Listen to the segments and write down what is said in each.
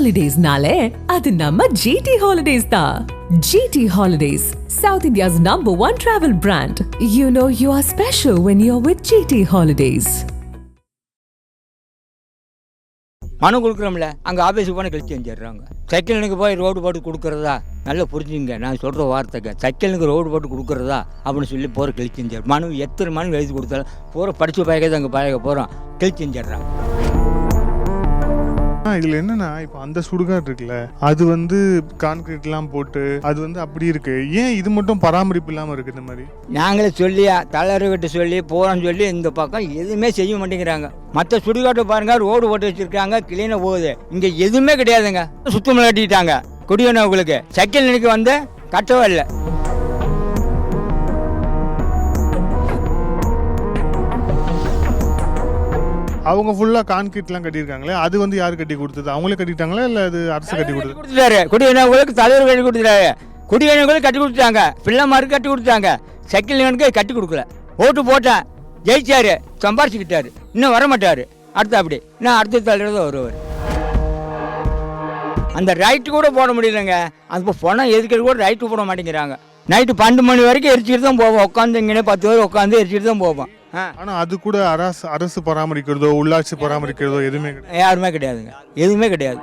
ஹாலிடேஸ்னாலே அது நம்ம ஜிடி ஹாலிடேஸ் தான் GT holidays south India's number one travel brand you know you are special when you are with GT holidays மனு கொடுக்குறோம்ல அங்கே ஆஃபீஸுக்கு போனால் கழிச்சு வந்துடுறாங்க சைக்கிளுக்கு போய் ரோடு போட்டு கொடுக்குறதா? நல்லா புரிஞ்சுங்க நான் சொல்கிற வார்த்தைக்கு. சைக்கிளுக்கு ரோடு போட்டு கொடுக்குறதா? அப்படின்னு சொல்லி போகிற கழிச்சு மனு எத்தனை மனு எழுதி கொடுத்தாலும் பூரா படித்து பழக அங்கே பழக போகிறோம் கழிச்சு வந்துடுறாங்க இதுல என்னன்னா இப்போ அந்த சுடுகாடு இருக்குல்ல அது வந்து கான்கிரீட்லாம் போட்டு அது வந்து அப்படி இருக்கு. ஏன் இது மட்டும் பராமரிப்பு இல்லாம இருக்கு இந்த மாதிரி? நாங்களே சொல்லி கிட்ட சொல்லி போகிறோம்னு சொல்லி இந்த பக்கம் எதுவுமே செய்ய மாட்டேங்கிறாங்க. மற்ற சுடுகாட்டை பாருங்க ரோடு போட்டு வச்சிருக்காங்க கிளீன போகுது. இங்கே எதுவுமே கிடையாதுங்க. சுத்தமாக கட்டிட்டாங்க குடியனவங்களுக்கு சைக்கிள் நினைக்க வந்து கட்டவே இல்லை. அவங்க ஃபுல்லா கான்கிரீட்லாம் கட்டியிருக்காங்களே அது வந்து யார் கட்டி கொடுத்தது? அவங்களே கட்டிட்டாங்களா இல்ல அது அரசு கட்டி கொடுத்துட்டாரு. குடியனவங்களுக்கு தலைவர் கட்டி கொடுத்துட்டாரு. குடியனவங்களுக்கு கட்டி கொடுத்தாங்க பிள்ளைமாருக்கு கட்டி கொடுத்தாங்க. சைக்கிள் எனக்கு கட்டி கொடுக்கல. ஓட்டு போட்டேன். ஜெயிச்சாரு. சம்பாரிச்சுக்கிட்டாரு. இன்னும் வர மாட்டாரு அடுத்து அப்படி இன்னும் அடுத்த தலைவர் தான் வருவார். அந்த ரைட்டு கூட போட முடியலங்க. அது பணம் எதுக்கிறது கூட ரைட்டு போட மாட்டேங்கிறாங்க. நைட்டு பன்னெண்டு மணி வரைக்கும் எரிச்சிட்டு தான் போவோம். உட்காந்து இங்கே பத்து பேர் உட்காந்து எரிச்சிட்டு தான் போவோம். ஆ. ஆனா அது கூட அரசு அரசு பராமரிக்கிறதோ உள்ளாட்சி பராமரிக்கிறதோ எதுவுமே கிடையாது. யாருமே கிடையாதுங்க. எதுவுமே கிடையாது.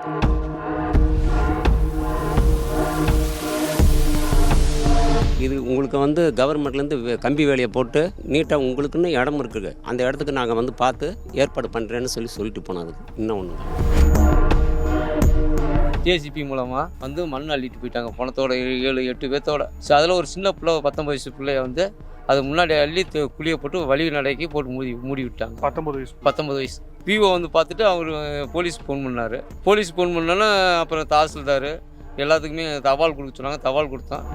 இது உங்களுக்கு வந்து கவர்மெண்ட்லேருந்து கம்பி வேலையை போட்டு நீட்டாக உங்களுக்குன்னு இடம் இருக்குது. அந்த இடத்துக்கு நாங்கள் வந்து பார்த்து ஏற்பாடு பண்ணுறேன்னு சொல்லி சொல்லிட்டு போனது இன்னும் ஒன்று ஜேசிபி மூலமாக வந்து மண் அள்ளிட்டு போயிட்டாங்க. பணத்தோட ஏழு- ஏழு எட்டு பேர்த்தோட ஸோ அதில் ஒரு சின்ன பிள்ளை பத்தொம்பது வயசு பிள்ளைய வந்து அது முன்னாடி அள்ளி குழிய போட்டு வழி நடைக்கு போட்டு மூடி மூடி விட்டாங்க பத்தொன்பது வயசு. பத்தொம்பது வயசு. பிஓ வந்து பார்த்துட்டு அவர் போலீஸ் ஃபோன் பண்ணார். போலீஸ் ஃபோன் பண்ணோன்னா அப்புறம் தாசில்தார் எல்லாத்துக்குமே தபால் கொடுக்க சொன்னாங்க தபால் கொடுத்தோம்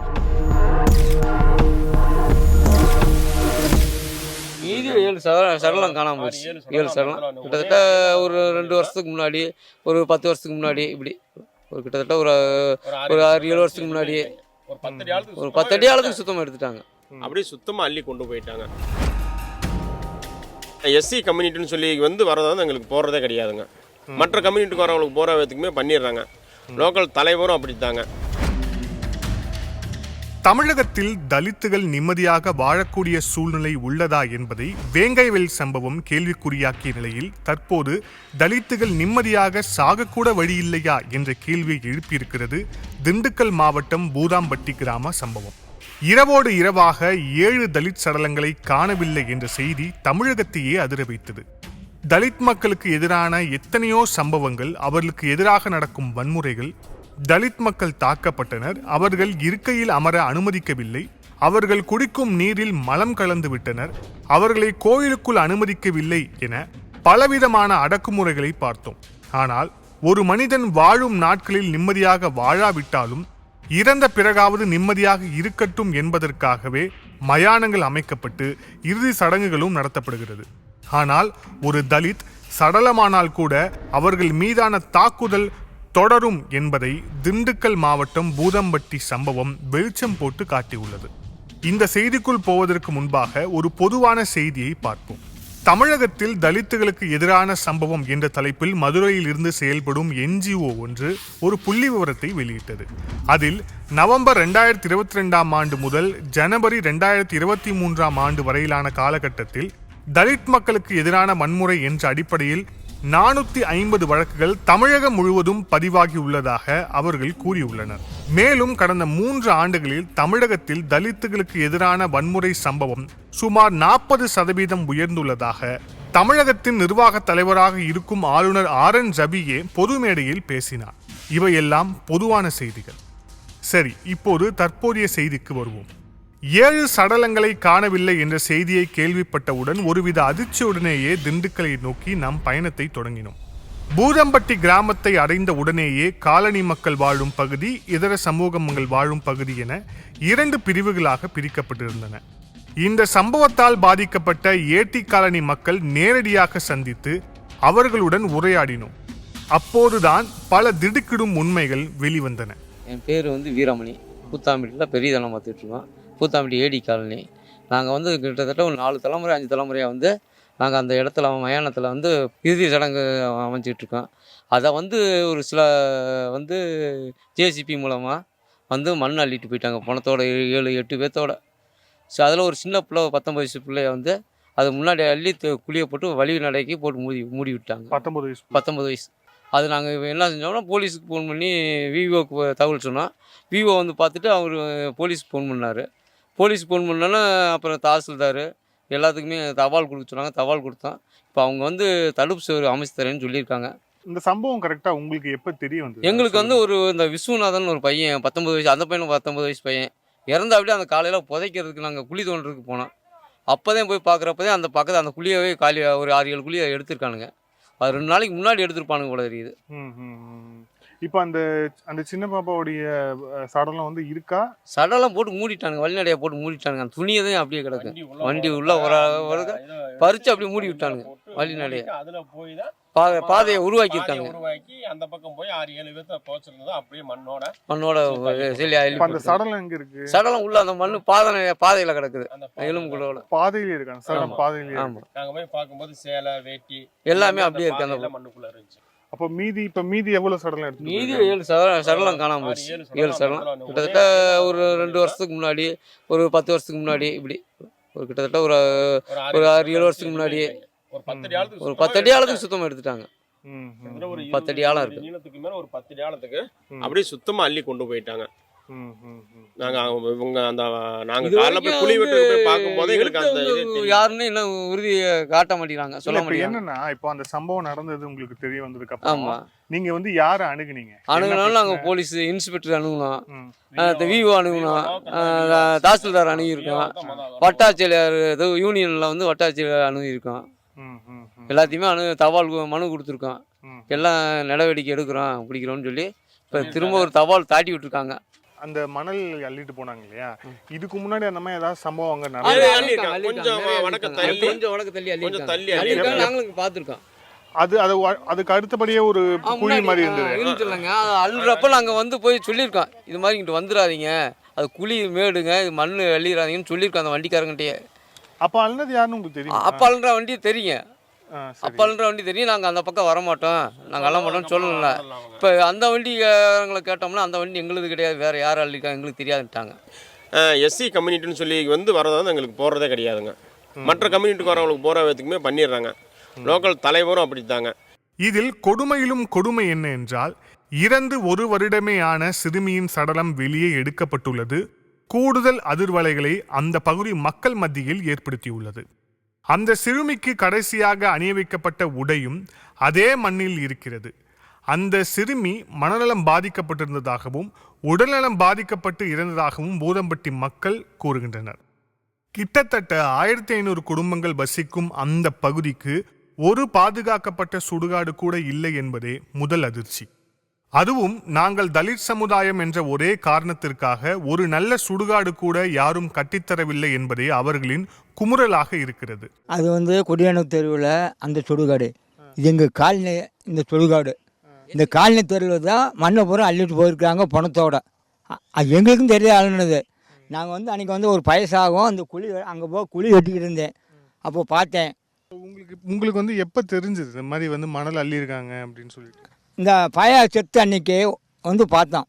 மீதி ஏழு சர சரளம் காணாம போயிடுச்சு ஏழு சரளம் கிட்டத்தட்ட ஒரு ரெண்டு வருஷத்துக்கு முன்னாடி ஒரு பத்து வருஷத்துக்கு முன்னாடி இப்படி. ஒரு கிட்டத்தட்ட ஒரு ஒரு ஆறு ஏழு வருஷத்துக்கு முன்னாடி ஒரு பத்து அடி ஆழத்துக்கு ஒரு பத்து அடி ஆழத்துக்கு சுத்தமாக எடுத்துட்டாங்க. அப்படியே சுத்தமாக அள்ளி கொண்டு போயிட்டாங்க. எஸ்சி கம்யூனிட்டின்னு சொல்லி வந்து வரதை வந்து எங்களுக்கு போடுறதே கிடையாதுங்க. மற்ற கம்யூனிட்டிக்கு வரவங்களுக்கு போகிற விதத்துக்குமே பண்ணிடுறாங்க. லோக்கல் தலைவரும் அப்படித்தாங்க. தமிழகத்தில் தலித்துகள் நிம்மதியாக வாழக்கூடிய சூழ்நிலை உள்ளதா என்பதை வேங்கைவெல் சம்பவம் கேள்விக்குறியாக்கிய நிலையில் தற்போது தலித்துகள் நிம்மதியாக சாகக்கூட வழியில்லையா என்ற கேள்வியை எழுப்பியிருக்கிறது திண்டுக்கல் மாவட்டம் பூதாம்பட்டி கிராம சம்பவம். இரவோடு இரவாக ஏழு தலித் சடலங்களை காணவில்லை என்ற செய்தி தமிழகத்தையே அதிர வைத்தது தலித் மக்களுக்கு எதிரான எத்தனையோ சம்பவங்கள் அவர்களுக்கு எதிராக நடக்கும் வன்முறைகள் தலித் மக்கள் தாக்கப்பட்டனர் அவர்கள் இருக்கையில் அமர அனுமதிக்கவில்லை அவர்கள் குடிக்கும் நீரில் மலம் கலந்து விட்டனர் அவர்களை கோயிலுக்குள் அனுமதிக்கவில்லை என பலவிதமான அடக்குமுறைகளை பார்த்தோம். ஆனால் ஒரு மனிதன் வாழும் நாட்களில் நிம்மதியாக வாழாவிட்டாலும் இறந்த பிறகாவது நிம்மதியாக இருக்கட்டும் என்பதற்காகவே மயானங்கள் அமைக்கப்பட்டு இறுதி சடங்குகளும் நடத்தப்படுகிறது. ஆனால் ஒரு தலித் சடலமானால் கூட அவர்கள் மீதான தாக்குதல் தொடரும் என்பதை திண்டுக்கல் மாவட்டம் பூதம்பட்டி சம்பவம் வெளிச்சம் போட்டு காட்டியுள்ளது. இந்த செய்திக்குள் போவதற்கு முன்பாக ஒரு பொதுவான செய்தியை பார்ப்போம். தமிழகத்தில் தலித்துகளுக்கு எதிரான சம்பவம் என்ற தலைப்பில் மதுரையில் இருந்து செயல்படும் என்ஜிஓ ஒன்று ஒரு புள்ளி விவரத்தை வெளியிட்டது. அதில் நவம்பர் ரெண்டாயிரத்தி இருபத்தி ரெண்டாம் ஆண்டு முதல் ஜனவரி ரெண்டாயிரத்தி இருபத்தி மூன்றாம் ஆண்டு வரையிலான காலகட்டத்தில் தலித் மக்களுக்கு எதிரான வன்முறை என்ற அடிப்படையில் நானூத்தி ஐம்பது வழக்குகள் தமிழகம் முழுவதும் பதிவாகி உள்ளதாக அவர்கள் கூறியுள்ளனர். மேலும் கடந்த மூன்று ஆண்டுகளில் தமிழகத்தில் தலித்துகளுக்கு எதிரான வன்முறை சம்பவம் சுமார் நாற்பது சதவீதம் உயர்ந்துள்ளதாக தமிழகத்தின் நிர்வாக தலைவராக இருக்கும் ஆளுநர் ஆர் என் ரபியே பொது மேடையில் பேசினார். இவையெல்லாம் பொதுவான செய்திகள். சரி இப்போது தற்போதைய செய்திக்கு வருவோம். ஏழு சடலங்களை காணவில்லை என்ற செய்தியை கேள்விப்பட்டவுடன் ஒருவித அதிர்ச்சியுடனேயே திண்டுக்கலை நோக்கி நாம் பயணத்தை தொடங்கினோம். பூதம்பட்டி கிராமத்தை அடைந்த உடனேயே காலனி மக்கள் வாழும் பகுதி இதர சமூகங்கள் வாழும் பகுதி என இரண்டு பிரிவுகளாக பிரிக்கப்பட்டிருந்தன. இந்த சம்பவத்தால் பாதிக்கப்பட்ட ஏட்டி காலனி மக்கள் நேரடியாக சந்தித்து அவர்களுடன் உரையாடினோம். அப்போதுதான் பல திடுக்கிடும் உண்மைகள் வெளிவந்தன. என் பேர் வந்து வீரமணி. பூத்தாம்பட்டியில் பெரிய தளம் பார்த்துட்டு இருக்கோம். Poothampatti AD colony. நாங்கள் வந்து கிட்டத்தட்ட ஒரு நாலு தலைமுறை அஞ்சு தலைமுறையாக வந்து நாங்கள் அந்த இடத்துல மயானத்தில் வந்து இறுதி சடங்கு அமைச்சிட்டு இருக்கோம் அதை வந்து ஒரு சில வந்து ஜேசிபி மூலமாக வந்து மண் அள்ளிட்டு போயிட்டாங்க பணத்தோட ஏழு எட்டு பேர்த்தோட ஸோ அதில் ஒரு சின்ன பிள்ளை பத்தொம்பது வயசு பிள்ளைய வந்து அது முன்னாடி அள்ளி குழியை போட்டு வழி நடைக்கு போட்டு மூடி மூடி விட்டாங்க. பத்தொன்பது வயசு பத்தொம்பது வயசு. அது நாங்கள் என்ன செஞ்சோம்னா போலீஸுக்கு ஃபோன் பண்ணி விவோக்கு தகவல் சொன்னோம் விவோ வந்து பார்த்துட்டு அவர் போலீஸ்க்கு ஃபோன் பண்ணார். போலீஸ் ஃபோன் பண்ணோன்னே அப்புறம் தாசில்தார் எல்லாத்துக்குமே தபால் கொடுக்க சொன்னாங்க தபால் கொடுத்தோம் இப்போ அவங்க வந்து தடுப்பு சுவர் அமைச்சு தரேன்னு சொல்லியிருக்காங்க. இந்த சம்பவம் கரெக்டா உங்களுக்கு எப்ப தெரிய வந்தது? எங்களுக்கு வந்து ஒரு இந்த விஸ்வநாதன் ஒரு பையன் பத்தொம்பது வயசு அந்த பையனும் பத்தொம்பது வயசு பையன். இறந்த அப்படியே அந்த காலையில் புதைக்கிறதுக்கு நாங்கள் குழி தோண்டுறதுக்கு போனோம். அப்போ தான் போய் பார்க்குறப்பதே அந்த பக்கத்து அந்த குழியவே காலி ஒரு ஆறு ஏழு குழியை எடுத்திருக்கானுங்க. அது ரெண்டு நாளைக்கு முன்னாடி எடுத்திருப்பானுங்க போல தெரியுது. இப்போ அந்த அந்த சின்ன பாப்பாவுடைய சடலம் வந்து இருக்கா? சடலாம் போட்டு மூடிட்டானுங்க. வழிநடையை போட்டு மூடிட்டானுங்க. அந்த துணியை தான் அப்படியே கிடக்கு. வண்டி உள்ள ஒரு ஒரு பறிச்சு அப்படியே மூடி விட்டானுங்க. வழிநடையை. அதுல போய் தான் பா பாதையை உருவாக்கியிருக்காங்க உருவாக்கி அந்த பக்கம் போய் ஆறு ஏழு பேர்த்த போச்சிருந்தது அப்படியே மண்ணோட மண்ணோட செல்லி இப்ப அந்த சடலம் எங்க இருக்கு? சடலம் உள்ள அந்த மண்ணு பாதை பாதையில் கிடக்குது. அந்த எலும்புகளோட பாதையிலே. இருக்கு அந்த சடலம் ஆமா. பாதையிலே இருக்கு. ஆமாம் நாங்க போய் பார்க்கும்போது சேலை வேட்டி எல்லாமே அப்படியே இருக்கு. அந்த மண்ணுக்குள்ள இருந்துச்சு. அப்போ மீதி இப்ப மீதி எவ்வளவு சடலம் எடுத்து மீதி ஏழு சட சடலம் காணாம போச்சு. ஏழு சடலம் சடலம். கிட்டத்தட்ட ஒரு ரெண்டு வருஷத்துக்கு முன்னாடி ஒரு பத்து வருஷத்துக்கு முன்னாடி இப்படி. ஒரு கிட்டத்தட்ட ஒரு ஒரு ஆறு, ஏழு வருஷத்துக்கு முன்னாடி. ஒரு பத்து அடி ஆழத்துக்கு சுத்தமாக எடுத்துட்டாங்க. பத்து அடி ஆழம் இருக்கு. ஒரு பத்து அடி ஆழத்துக்கு. அப்படியே சுத்தமா அள்ளி கொண்டு போயிட்டாங்க. நாங்க இவங்க அந்த நாங்க காலைல போய் வரைக்கும் குழி வந்து வெட்டு போய் பார்க்கும்போது எங்களுக்கு அந்த. யாருன்னு இன்னும் உறுதி காட்ட மாட்டேங்கிறாங்க சொல்ல மாட்டேங்கிறாங்க. என்னன்னா இப்போ அந்த சம்பவம் நடந்தது உங்களுக்கு தெரிய வந்ததுக்கு ஆமா. அப்புறம் நீங்க வந்து யார அணுகுனீங்க? அணுகுனாலும் பிரச்சனை? போலீஸ் இன்ஸ்பெக்டர் அணுகுனோம். விவோ அணுகுனோம். தாசில்தார் அணுகியிருக்கோம். வட்டாட்சியர் இது யூனியனில் வந்து வட்டாட்சியர் அணுகியிருக்கோம். ம், ம், ம், எல்லாத்தையுமே அணு தபால் மனு கொடுத்துருக்கோம். எல்லாம் நடவடிக்கை எடுக்கிறோம் பிடிக்கிறோம்னு சொல்லி இப்போ திரும்ப ஒரு தபால் தாட்டி விட்டுருக்காங்க. அந்த மணல் அள்ளிட்டு போனாங்க இல்லையா இதுக்கு முன்னாடி அந்த மாதிரி ஏதாவது சம்பவம் அங்க. கொஞ்சம் வடக்கு தள்ளி, கொஞ்சம் வடக்கு தள்ளி அள்ளி. கொஞ்சம் தள்ளி அள்ளி அள்ளி இருக்காங்க. நாங்களும் இங்க பார்த்திருக்கோம். அது அது அதுக்கு அடுத்தபடியே ஒரு குழி மாதிரி இருந்தது. இல்லைங்க. அது அள்ளுறப்ப நாங்க வந்து போய் சொல்லியிருக்கோம். இது மாதிரி இங்கிட்டு வந்துடாதீங்க அது குழி மேடுங்க இது மண் அள்ளிடாதீங்கன்னு சொல்லியிருக்கோம் அந்த வண்டிக்காரங்கிட்டயே. அப்ப அழுனது யாருன்னு உங்களுக்கு தெரியும்? அப்ப அள்ளுற வண்டி தெரியும். அப்ப அள்ளுற வண்டி தெரியும். நாங்க அந்த பக்கம் வர மாட்டோம் நாங்க அள்ள மாட்டோம்னு சொல்லல. இப்போ அந்த வண்டிக்காரங்களை கேட்டோம்னா அந்த வண்டி எங்களுது கிடையாது. வேற யார் அள்ளிருக்கா எங்களுக்கு தெரியாதுட்டாங்க எஸ்சி கம்யூனிட்டின்னு சொல்லி வந்து வரது வந்து எங்களுக்கு போகிறதே கிடையாதுங்க. மற்ற கம்யூனிட்டிக்கு வரவங்களுக்கு போகிற விதத்துக்குமே பண்ணிடுறாங்க. லோக்கல் தலைவரும் அப்படித்தாங்க. இதில் கொடுமையிலும் கொடுமை என்ன என்றால் இறந்து ஒரு வருடமே ஆன சிறுமியின் சடலம் வெளியே எடுக்கப்பட்டுள்ளது. கூடுதல் அதிர்வலைகளை அந்த பகுதி மக்கள் மத்தியில் ஏற்படுத்தியுள்ளது. அந்த சிறுமிக்கு கடைசியாக அணிவிக்கப்பட்ட உடையும் அதே மண்ணில் இருக்கிறது. அந்த சிறுமி மனநலம் பாதிக்கப்பட்டிருந்ததாகவும் உடல்நலம் பாதிக்கப்பட்டு இறந்ததாகவும் பூதம்பட்டி மக்கள் கூறுகின்றனர். கிட்டத்தட்ட ஆயிரத்தி ஐநூறு குடும்பங்கள் வசிக்கும் அந்த பகுதிக்கு ஒரு பாதுகாக்கப்பட்ட சுடுகாடு கூட இல்லை என்பதே முதல் அதிர்ச்சி. அதுவும் நாங்கள் தலித் சமுதாயம் என்ற ஒரே காரணத்திற்காக ஒரு நல்ல சுடுகாடு கூட யாரும் கட்டித்தரவில்லை என்பதே அவர்களின் குமுறலாக இருக்கிறது. அது வந்து குடியானு தெருவில் அந்த சுடுகாடு. இது எங்கள் காலனி இந்த சுடுகாடு. இந்த காலனி தெருவில் தான் மண்ணை பூரா அள்ளிட்டு போயிருக்காங்க பணத்தோட. அது எங்களுக்கும் தெரிய அழுனது நாங்கள் வந்து அன்றைக்கி வந்து ஒரு பயசாகும் அந்த குழி அங்கே போய் குழி வெட்டிக்கிட்டு இருந்தேன். அப்போ பார்த்தேன். உங்களுக்கு உங்களுக்கு வந்து எப்போ தெரிஞ்சது இந்த மாதிரி வந்து மணல் அள்ளியிருக்காங்க அப்படின்னு சொல்லிட்டு? இந்த பய செத்து அன்னைக்கு வந்து பார்த்தோம்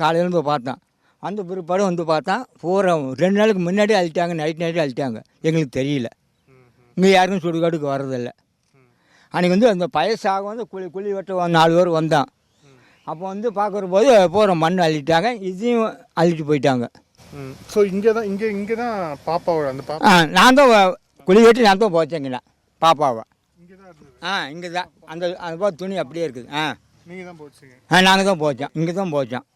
காலையில போய் பார்த்தோம் அந்த பிற்பாடு வந்து பார்த்தா பூரா ரெண்டு நாளுக்கு முன்னாடி அழிட்டாங்க நைட் நைட்டு அழிட்டாங்க எங்களுக்கு தெரியல. இங்கே யாருக்கும் சுடுகாட்டுக்கு வர்றதில்ல. அன்றைக்கி வந்து அந்த பயசாக வந்து குழி குழி வெட்ட நாலு பேர் வந்தான். அப்போ வந்து பார்க்குற போது பூரா மண் அள்ளிட்டாங்க இதையும் அள்ளிட்டு போயிட்டாங்க. ஸோ இங்கே தான் இங்கே இங்கே தான் பாப்பாவோட அந்த பாப்பா? நான் தான் குழி வெட்டி நான் தான் போச்சேங்கண்ணா பாப்பாவை. ஆ இங்கே தான் அந்த அது போல் துணி அப்படியே இருக்குது. ஆ. நீங்கள் தான் போச்சுங்க. ஆ நாங்கள் தான் போச்சோம். இங்கே தான் போச்சோம்.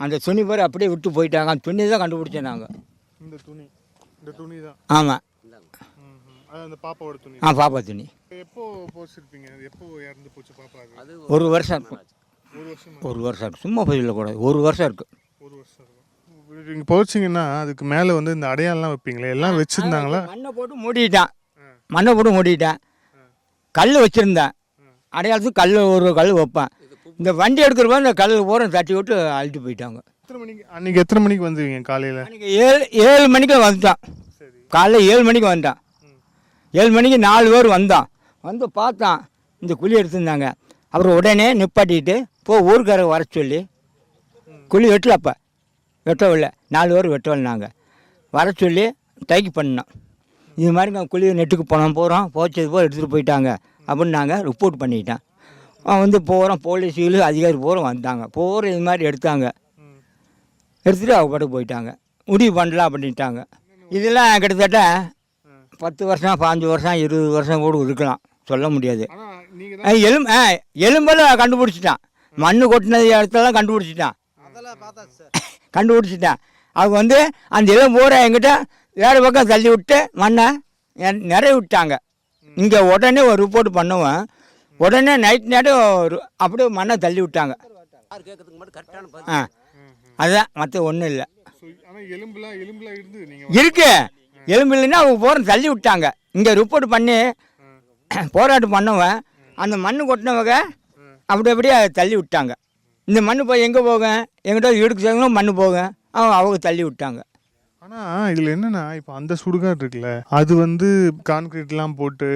அந்த துணி பேர் அப்படியே விட்டு போயிட்டாங்க. அந்த துணி தான் கண்டுபிடிச்சோம் நாங்கள் இந்த துணி. இந்த துணி தான் ஆமாம் அது அந்த பாப்பாவோட துணி. ஆ பாப்பா துணி. எப்போ போச்சிருப்பீங்க? அது எப்போ இறந்து போச்சு பாப்பா அது ஒரு வருஷம் இருக்கும். ஒரு வருஷம் ஒரு வருஷம் இருக்கும். சும்மா போய் சொல்லக்கூடாது. ஒரு வருஷம் இருக்கும். ஒரு வருஷம் இருக்கும். நீங்கள் போச்சிங்கன்னா அதுக்கு மேலே வந்து இந்த அடையாளம்லாம் வைப்பீங்களே? எல்லாம் வச்சுருந்தாங்களா? மண்ணை போட்டு மூடிட்டான். மண்ணை போட்டு மூடிட்டேன். கல் வச்சுருந்தேன். அடையாளத்துக்கு கல் ஒரு கல் வைப்பேன். இந்த வண்டி எடுக்கிறப்ப இந்த கல் பூரா தட்டி விட்டு அழுட்டு போயிட்டாங்க. எத்தனை மணிக்கு அன்றைக்கி எத்தனை மணிக்கு வந்துவீங்க காலையில்? அன்றைக்கி ஏழு ஏழு மணிக்கு வந்துட்டான். காலைல ஏழு மணிக்கு வந்துட்டான். ஏழு மணிக்கு நாலு பேர் வந்தோம் வந்து பார்த்தான். இந்த குழி எடுத்திருந்தாங்க. அப்புறம் உடனே நிப்பாட்டிட்டு போ ஊருக்கார வர சொல்லி. குழி வெட்டல அப்போ. வெட்டவில்லை. நாலு பேர் வெட்டவில்லை வர சொல்லி டைக்கு பண்ணோம். இது மாதிரி நான் குழி நெட்டுக்கு போனோம் போகிறோம் போச்சது போல் எடுத்துகிட்டு போயிட்டாங்க. அப்படின்னு நாங்கள் ரிப்போர்ட் பண்ணிட்டேன் அவன் வந்து போகிறோம் போலீஸுகள் அதிகாரி பூரா வந்தாங்க. போகிற இது மாதிரி எடுத்தாங்க. எடுத்துகிட்டு அவங்க பாட்டுக்கு போயிட்டாங்க. முடிவு பண்ணலாம் அப்படின்ட்டாங்க. இதெல்லாம் கிட்டத்தட்ட பத்து வருஷம் பாஞ்சு வருஷம் இருபது வருஷம் கூட இருக்கலாம். சொல்ல முடியாது. எலும் ஆ எலும்பெல்லாம் கண்டுபிடிச்சிட்டான். மண்ணு கொட்டினது இடத்துலலாம் கண்டுபிடிச்சிட்டான். கண்டுபிடிச்சிட்டான். அவங்க வந்து அந்த எலும்பு பூரா என்கிட்ட வேறு பக்கம் தள்ளி விட்டு மண்ணை நிறைய விட்டாங்க இங்கே உடனே ஒரு ரிப்போர்ட் பண்ணுவேன். உடனே நைட் நேரம் அப்படியே மண்ணை தள்ளி விட்டாங்க. ஆ. அதுதான் மற்ற ஒன்றும் இல்லை. ஆனா எலும்புலாம் எலும்புலாம் இருந்து நீங்க இருக்கு. எலும்பு இல்லைன்னா அவங்க போகிற தள்ளி விட்டாங்க. இங்கே ரிப்போர்ட் பண்ணி போராட்டம் பண்ணவன். அந்த மண்ணு கொட்டினவங்க அப்படி அப்படியே தள்ளி விட்டாங்க. இந்த மண்ணு போய் எங்கே போகும்? எங்கிட்ட சேர்க்கணும் மண்ணு போகும். அவங்க அவங்க தள்ளி விட்டாங்க. ஆனால் இதில் என்னென்னா இப்போ அந்த சுடுகாடு இருக்குல்ல அது வந்து கான்கிரீட்லாம் போட்டு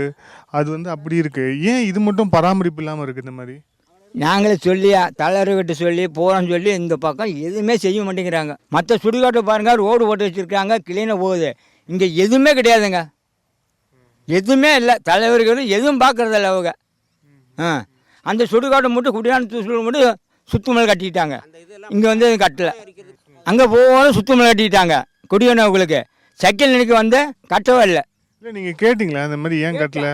அது வந்து அப்படி இருக்குது ஏன் இது மட்டும் பராமரிப்பு இல்லாமல் இருக்குது இந்த மாதிரி? நாங்களே சொல்லி தலைவர்கிட்ட சொல்லி போகிறோம் சொல்லி இந்த பக்கம் எதுவுமே செய்ய மாட்டேங்கிறாங்க. மற்ற சுடுகாட்டை பாருங்கள் ரோடு போட்டு வச்சுருக்காங்க கிளீனாக போகுது. இங்கே எதுவுமே கிடையாதுங்க. எதுவுமே இல்லை. தலைவர்கள் எதுவும் பார்க்குறதில்ல அவங்க. ஆ. அந்த சுடுகாட்டை மட்டும் குடியான தூசல் மட்டும் சுத்தமலை கட்டிக்கிட்டாங்க இங்கே வந்து கட்டலை. அங்கே போகணும் சுத்தமலை கட்டிக்கிட்டாங்க குடியானவங்களுக்கு செகண்ட் நினைக்க வந்து கட்டவே இல்லை. இல்ல நீங்க கேட்டீங்களா? இந்த மாதிரி ஏன் கட்டல?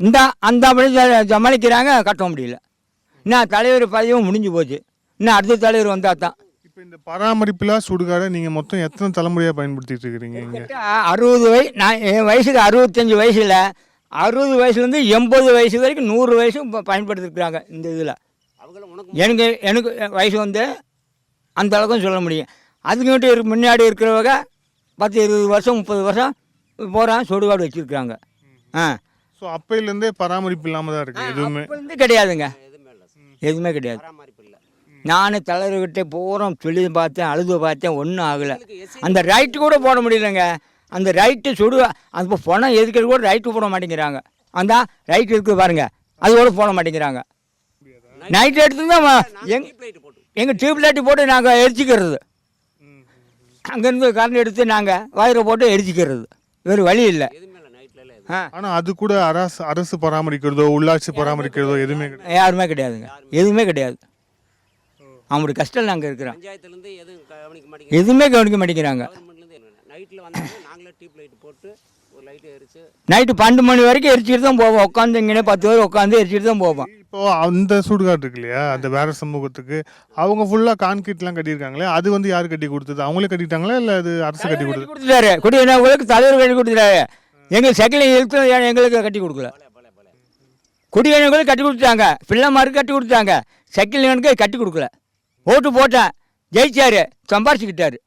இந்த அந்த அப்படி சமாளிக்கிறாங்க கட்ட முடியல. இன்னும் தலைவர் பதவியும் முடிஞ்சு போச்சு. இன்னும் அடுத்த தலைவர் வந்தால் தான். இப்போ இந்த பராமரிப்பில்லா சுடுகாடை நீங்க மொத்தம் எத்தனை தலைமுறையா பயன்படுத்திட்டு இருக்கிறீங்க இங்க? அறுபது வயசு நான் என் வயசுக்கு அறுபத்தஞ்சு வயசில் அறுபது வயசுலேருந்து எண்பது வயசு வரைக்கும் நூறு வயசும் பயன்படுத்திருக்கிறாங்க இந்த இதில். எனக்கு எனக்கு வயசு வந்து அந்த அளவுக்கும் சொல்ல முடியும். அதுக்கிட்ட இருக்கு முன்னாடி இருக்கிறவங்க பத்து இருபது வருஷம் முப்பது வருஷம் போகிறான் சுடுகாடு வச்சுருக்காங்க ஆ. ஸோ அப்பையிலேருந்தே பராமரிப்பு இல்லாம தான் இருக்கு. எதுவுமே. கிடையாதுங்க. எதுவுமே கிடையாது. பராமரிப்பு இல்லை நான் தலைவர்கிட்ட பூரம் சொல்லி பார்த்தேன் அழுது பார்த்தேன் ஒன்றும் ஆகலை. அந்த ரைட்டு கூட போட முடியலங்க. அந்த ரைட்டு சுடு அந்த பணம் எதுக்கிறது கூட ரைட்டு போட மாட்டேங்கிறாங்க. அந்த ரைட் இருக்குது பாருங்க. அது கூட போட மாட்டேங்கிறாங்க. நைட் எடுத்து தான் எங் டியூப் லைட் போட்டு. எங்கள் டியூப் லைட்டு போட்டு நாங்கள் எரிச்சிக்கிறது. அங்கேருந்து கரண்ட் எடுத்து நாங்கள் வயரை போட்டு எரிச்சிக்கிறது. வேறு வழி இல்லை. எதுவுமே இல்லை நைட்ல இல்லை ஆ. ஆனா அது கூட அரசு அரசு பராமரிக்கிறதோ உள்ளாட்சி பராமரிக்கிறதோ எதுவுமே கிடையாது. யாருமே கிடையாதுங்க. எதுவுமே கிடையாது. அவங்களுடைய கஷ்டம் நாங்கள் இருக்கிறோம். எதுவுமே கவனிக்க மாட்டேங்கிறாங்க? நைட்டு பன்னெண்டு மணி வரைக்கும் எரிச்சிட்டு தான் போவோம். உட்காந்து இங்கே பத்து பேர் உட்காந்து எரிச்சிட்டு தான் போவோம். இப்போ அந்த சுடுகாடு இருக்கு இல்லையா? அந்த வேற சமூகத்துக்கு. அவங்க ஃபுல்லா கான்கிரீட்லாம் கட்டியிருக்காங்களே அது வந்து யார் கட்டி கொடுத்தது? அவங்களே கட்டிட்டாங்களா இல்ல அது அரசு கட்டி கட்டி கொடுத்தது? கொடுத்துட்டாரு. குடியினங்களுக்கு தலைவர் கட்டி கொடுத்துட்டாரு. எங்களுக்கு செகண்ட் எழுத்து எங்களுக்கு கட்டி கொடுக்கல. குடியினங்களுக்கு கட்டி கொடுத்தாங்க பிள்ளைமாருக்கு கட்டி கொடுத்தாங்க செகண்ட் கட்டி கொடுக்கல. ஓட்டு போட்டேன். ஜெயிச்சாரு. சம்பாரிச்சுக்கிட்டாரு.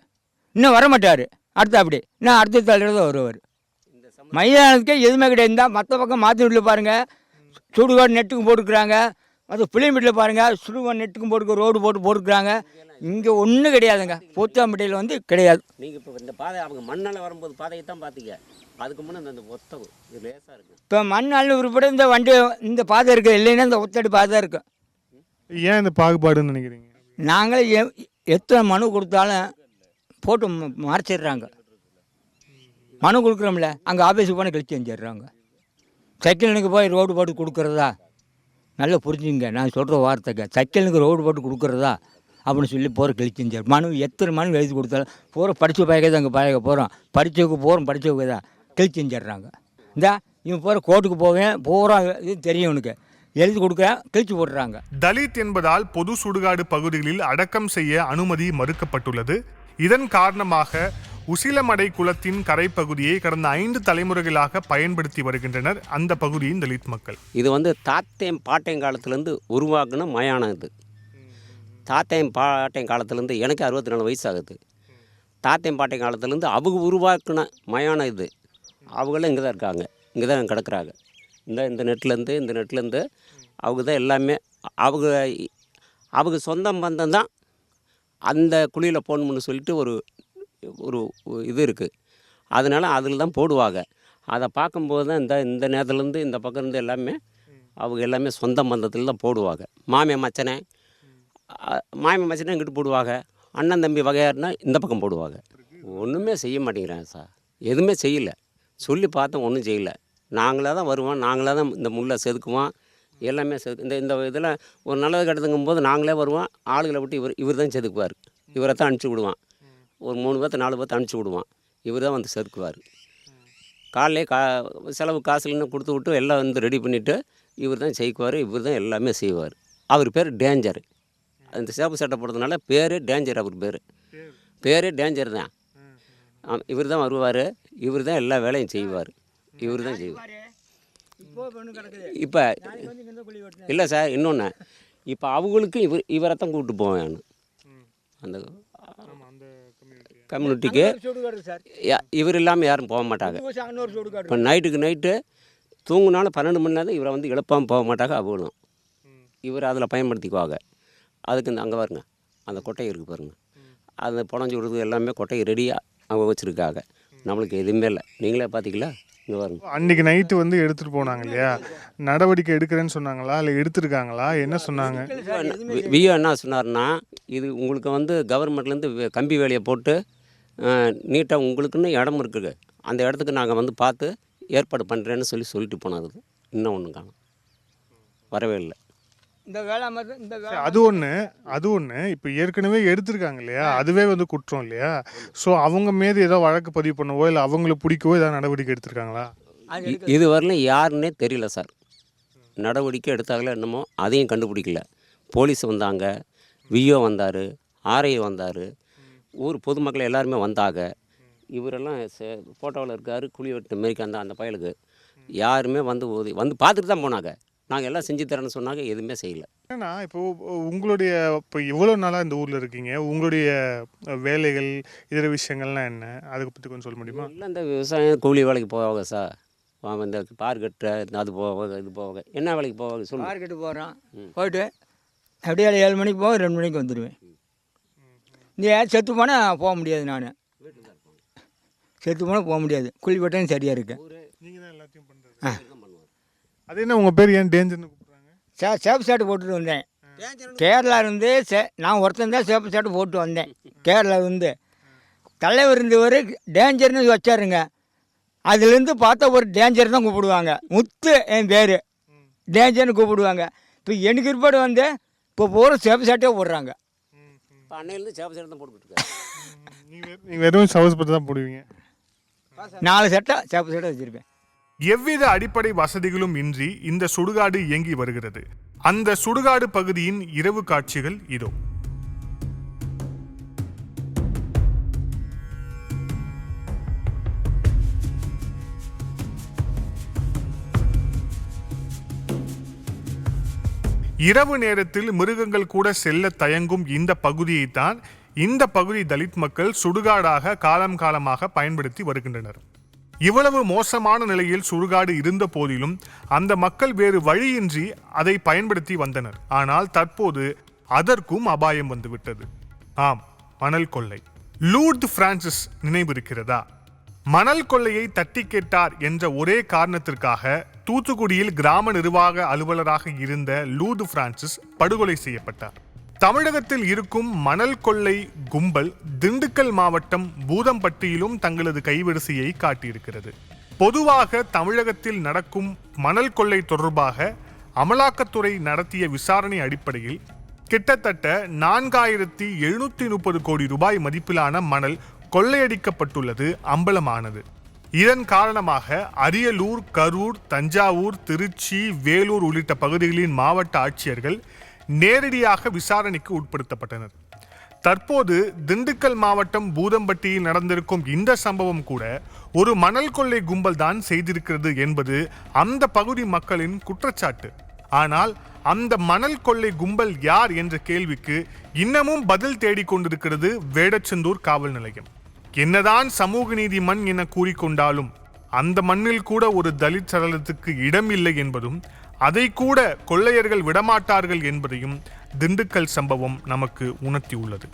இன்னும் வர மாட்டார் அடுத்த அப்படி இன்னும் அடுத்த தலைவர் தான் வருவார். மைதானத்துக்கே எதுவுமே கிடையாது. இந்த மற்ற பக்கம் மாற்றி வீட்டில் பாருங்கள் சுடுகாடு நெட்டுக்கும் போட்டுக்கிறாங்க. அது புளியம்பட்டியில் பாருங்கள் சுடுகாடு நெட்டுக்கும் போட்டுக்க ரோடு போட்டு போட்டுக்கிறாங்க. இங்கே ஒன்றும் கிடையாதுங்க. போத்தாம்பட்டியில் வந்து கிடையாது. நீங்கள் இப்போ இந்த பாதை அவங்க மண்ணால் வரும்போது பாதையை தான் பார்த்தீங்க அதுக்கு முன்னே இந்த ஒத்தவு இது லேசாக இருக்குது இப்போ மண் அள்ளு உருப்பட இந்த வண்டி இந்த பாதை இருக்குது இல்லைன்னா இந்த ஒத்தடி பாதை இருக்கும் ஏன் இந்த பாகுபாடுன்னு நினைக்கிறீங்க? நாங்களே எ- எத்தனை மனு கொடுத்தாலும் போட்டு ம- மறைச்சிடுறாங்க. மனு கொடுக்குறோம்ல அங்கே ஆஃபீஸுக்கு போனால் கழிச்சு வந்துடுறாங்க சைக்கிளுக்கு போய் ரோடு போட்டு கொடுக்குறதா? நல்லா புரிஞ்சுங்க நான் சொல்கிற வார்த்தைக்கு. சைக்கிளுக்கு ரோடு போட்டு கொடுக்குறதா? அப்படின்னு சொல்லி போகிற கழிச்சு செஞ்சார் மனு எத்தனை மனு எழுதி கொடுத்தாலும் பூரா படித்த பயக்கதான் அங்கே பழக போகிறோம் படித்தவங்க போகிறோம் படித்தவங்க தான். கழிச்சு வந்துடுறாங்க இந்தா இவன் போகிற கோர்ட்டுக்கு போவேன் பூரா இது தெரியும் உனக்கு. எழுதி கொடுக்க கிழிச்சு போடுறாங்க. தலித் என்பதால் பொது சுடுகாடு பகுதிகளில் அடக்கம் செய்ய அனுமதி மறுக்கப்பட்டுள்ளது. இதன் காரணமாக உசிலமடை குளத்தின் கரைப்பகுதியை கடந்த ஐந்து தலைமுறைகளாக பயன்படுத்தி வருகின்றனர் அந்த பகுதியின் தலித் மக்கள். இது வந்து தாத்தையும் பாட்டையும் காலத்துலேருந்து உருவாக்குன மயானம் இது. தாத்தையும் பாட்டையும் காலத்துலேருந்து எனக்கு அறுபத்தி நாலு வயசு ஆகுது தாத்தையும் பாட்டையும் காலத்துலேருந்து அவங்க உருவாக்குன மயானம் இது. அவங்களும் இங்கே தான் இருக்காங்க. இங்கே தான் கிடக்குறாங்க. இந்த இந்த நெட்லேருந்து இந்த நெட்லேருந்து அவங்க தான் எல்லாமே அவங்க அவங்க சொந்தம் பந்தம் தான் அந்த குழியில் போகணும்னு சொல்லிட்டு ஒரு ஒரு இது இருக்குது அதனால் அதில் தான் போடுவாங்க. அதை பார்க்கும்போது தான் இந்த இந்த நேரத்துலேருந்து இந்த பக்கம் இருந்து எல்லாமே அவங்க எல்லாமே சொந்த பந்தத்தில் தான் போடுவாங்க. மாமிய மச்சனை மாமிய மச்சனை இங்கிட்டு போடுவாங்க. அண்ணன் தம்பி வகையாருனா இந்த பக்கம் போடுவாங்க. ஒன்றுமே செய்ய மாட்டேங்கிறாங்க சார். எதுவுமே செய்யலை. சொல்லி பார்த்தோம் ஒன்றும் செய்யலை. நாங்களாக தான் வருவோம் நாங்களாக தான் இந்த முள்ளை செதுக்குவோம். எல்லாமே செதுக்கு இந்த இந்த இதில் ஒரு நல்லது கெட்டதுங்கும் போது நாங்களே வருவோம். ஆளுகளை விட்டு இவர் இவர் தான் செதுக்குவார். இவரை தான் அனுப்பிச்சி விடுவான். ஒரு மூணு பேர்த்து நாலு பேர்த்து அனுப்பிச்சி விடுவான். இவர் தான் வந்து செதுக்குவார் காலையிலே கா செலவு காசுலன்னு கொடுத்து விட்டு எல்லாம் வந்து ரெடி பண்ணிவிட்டு இவர் தான் செய்க்குவார் இவர் தான் எல்லாமே செய்வார். அவர் பேர் டேஞ்சர் அந்த சேப்பு சட்டை போடுறதுனால பேர் டேஞ்சர் அவர் பேர். பேர் டேஞ்சர் தான். இவர் தான் வருவார் இவர் தான் எல்லா வேலையும் செய்வார். இவர் தான் செய்வார். இப்போ இல்லை சார் இன்னொன்று இப்போ அவங்களுக்கும் இவர் இவரை தான் கூப்பிட்டு போவேன் நான். அந்த கம்யூனிட்டிக்கு இவர் இல்லாமல் யாரும் போக மாட்டாங்க. இப்போ நைட்டுக்கு நைட்டு தூங்குனாலும் பன்னெண்டு மணி நேரம் இவரை வந்து எழுப்பாமல் போக மாட்டாங்க அவங்களும் இவர் அதில் பயன்படுத்திக்குவாங்க. அதுக்கு இந்த அங்கே பாருங்க அந்த கொட்டை இருக்குது பாருங்க. அந்த புடஞ்சி விடுறது எல்லாமே கொட்டையை ரெடியாக அவங்க வச்சுருக்காங்க. நம்மளுக்கு எதுவுமே இல்லை. நீங்களே பார்த்தீங்களா இங்கே பாருங்க. அன்னைக்கு நைட்டு வந்து எடுத்துட்டு போனாங்க இல்லையா? நடவடிக்கை எடுக்கிறேன்னு சொன்னாங்களா? இல்லை எடுத்திருக்காங்களா? என்ன சொன்னாங்க? விஓ என்ன சொன்னார்னா இது உங்களுக்கு வந்து கவர்மெண்ட்லேருந்து கம்பி வேலையை போட்டு நீட்டாக உங்களுக்குன்னு இடம் இருக்குது அந்த இடத்துக்கு நாங்கள் வந்து பார்த்து ஏற்பாடு பண்ணுறேன்னு சொல்லி சொல்லிட்டு போனார் இன்னும் ஒன்றும் காணும். வரவே இல்லை. இந்த வேலை இந்த வேலை அது ஒன்று அது ஒன்று இப்போ ஏற்கனவே எடுத்திருக்காங்க இல்லையா? அதுவே வந்து குற்றம் இல்லையா? ஸோ அவங்க மீது ஏதோ வழக்கு பதிவு பண்ணவோ இல்லை அவங்கள பிடிக்கவோ ஏதாவது நடவடிக்கை எடுத்திருக்காங்களா? இது வரலும் யாருன்னே தெரியல சார். நடவடிக்கை எடுத்தாங்களோ என்னமோ அதையும் கண்டுபிடிக்கல. போலீஸ் வந்தாங்க விஓ வந்தார் ஆர்ஐ வந்தார் ஊர் பொதுமக்கள் எல்லாருமே வந்தாங்க. இவரெல்லாம் ஃபோட்டோவில் இருக்கார் குழி வெட்டு மாரிக்கு அந்த அந்த பயலுக்கு. யாருமே வந்து உதவி வந்து பார்த்துட்டு தான் போனாங்க. நாங்கள் எல்லாம் செஞ்சு தரேன்னு சொன்னாங்க எதுவுமே செய்யலை. ஏன்னா இப்போ உங்களுடைய இப்போ இவ்வளோ நாளாக இந்த ஊரில் இருக்கீங்க உங்களுடைய வேலைகள் இதர விஷயங்கள்லாம் என்ன? அதை பற்றி கொஞ்சம் சொல்ல முடியுமா? இல்லை இந்த விவசாயம் கூலி வேலைக்கு போவாங்க சார். அவன் இந்த பார் கட்டுற அது போவாங்க இது போவாங்க. என்ன வேலைக்கு போவாங்க சொல்லுங்க. மார்க்கெட்டு போகிறோம் போயிட்டு அப்படியே ஏழு மணிக்கு போக ரெண்டு மணிக்கு வந்துடுவேன் நீ செத்து போனால் போக முடியாது நான். செத்து போனால் போக முடியாது. குழி வெட்டும் சரியாக இருக்கு. அது என்ன உங்கள் பேர் ஏன் டேஞ்சர்னு கூப்பிட்றாங்க? சே சேப்பு ஷர்ட் போட்டுட்டு வந்தேன். கேரளா இருந்து சே நான் ஒருத்தன் தான் சேப்பு ஷர்ட் போட்டு வந்தேன். கேரளா இருந்து. தலைவர் இருந்தவர் டேஞ்சர்னு வச்சாருங்க. அதுலேருந்து பார்த்தா ஒரு டேஞ்சர் தான் கூப்பிடுவாங்க. முத்து என் பேர். டேஞ்சர்னு கூப்பிடுவாங்க. இப்போ எனக்கு பிற்பாடு வந்து இப்போ பூரா சேப்பு ஷர்ட்டே போடுறாங்க. இப்போ அன்னையிலேருந்து சேவை சேவை தான் போட்டுக்கிட்டு இருக்காரு. நீங்கள் நீங்கள் வெறும் சவஸ் பற்றி தான் போடுவீங்க. நாலு சட்டை சேப்பு சட்டை வச்சுருப்பேன். எவ்வித அடிப்படை வசதிகளும் இன்றி இந்த சுடுகாடு இயங்கி வருகிறது. அந்த சுடுகாடு பகுதியின் இரவு காட்சிகள் இதோ. இரவு நேரத்தில் மிருகங்கள் கூட செல்ல தயங்கும் இந்த பகுதியைத்தான் இந்த பகுதி தலித் மக்கள் சுடுகாடாக காலம் காலமாக பயன்படுத்தி வருகின்றனர். இவ்வளவு மோசமான நிலையில் சுடுகாடு இருந்த போதிலும் அந்த மக்கள் வேறு வழியின்றி அதை பயன்படுத்தி வந்தனர். ஆனால் தற்போது அதற்கும் அபாயம் வந்துவிட்டது. ஆம் மணல் கொள்ளை. லூர்து பிரான்சிஸ் நினைவிருக்கிறதா? மணல் கொள்ளையை தட்டி கேட்டார் என்ற ஒரே காரணத்திற்காக தூத்துக்குடியில் கிராம நிர்வாக அலுவலராக இருந்த லூது பிரான்சிஸ் படுகொலை செய்யப்பட்டார். தமிழகத்தில் இருக்கும் மணல் கொள்ளை கும்பல் திண்டுக்கல் மாவட்டம் பூதம்பட்டியிலும் தங்களது கைவரிசையை காட்டியிருக்கிறது. பொதுவாக தமிழகத்தில் நடக்கும் மணல் கொள்ளை தொடர்பாக அமலாக்கத்துறை நடத்திய விசாரணை அடிப்படையில் கிட்டத்தட்ட நான்காயிரத்தி எழுநூத்தி முப்பது கோடி ரூபாய் மதிப்பிலான மணல் கொள்ளையடிக்கப்பட்டுள்ளது அம்பலமானது. இதன் காரணமாக அரியலூர் கரூர் தஞ்சாவூர் திருச்சி வேலூர் உள்ளிட்ட பகுதிகளின் மாவட்ட ஆட்சியர்கள் நேரடியாக விசாரணைக்கு உட்படுத்தப்பட்டனர். தற்போது திண்டுக்கல் மாவட்டம் பூதம்பட்டியில் நடந்திருக்கும் இந்த சம்பவம் கூட ஒரு மணல் கொள்ளை கும்பல் தான் செய்திருக்கிறது என்பது அந்த பகுதி மக்களின் குற்றச்சாட்டு. ஆனால் அந்த மணல் கொள்ளை கும்பல் யார் என்ற கேள்விக்கு இன்னமும் பதில் தேடிக்கொண்டிருக்கிறது வேடச்செந்தூர் காவல் நிலையம். என்னதான் சமூக நீதி மண் என கூறிக்கொண்டாலும் அந்த மண்ணில் கூட ஒரு தலித் சடலத்துக்கு இல்லை என்பதும் அதை கூட கொள்ளையர்கள் விடமாட்டார்கள் என்பதையும் திண்டுக்கல் சம்பவம் நமக்கு உணர்த்தியுள்ளது.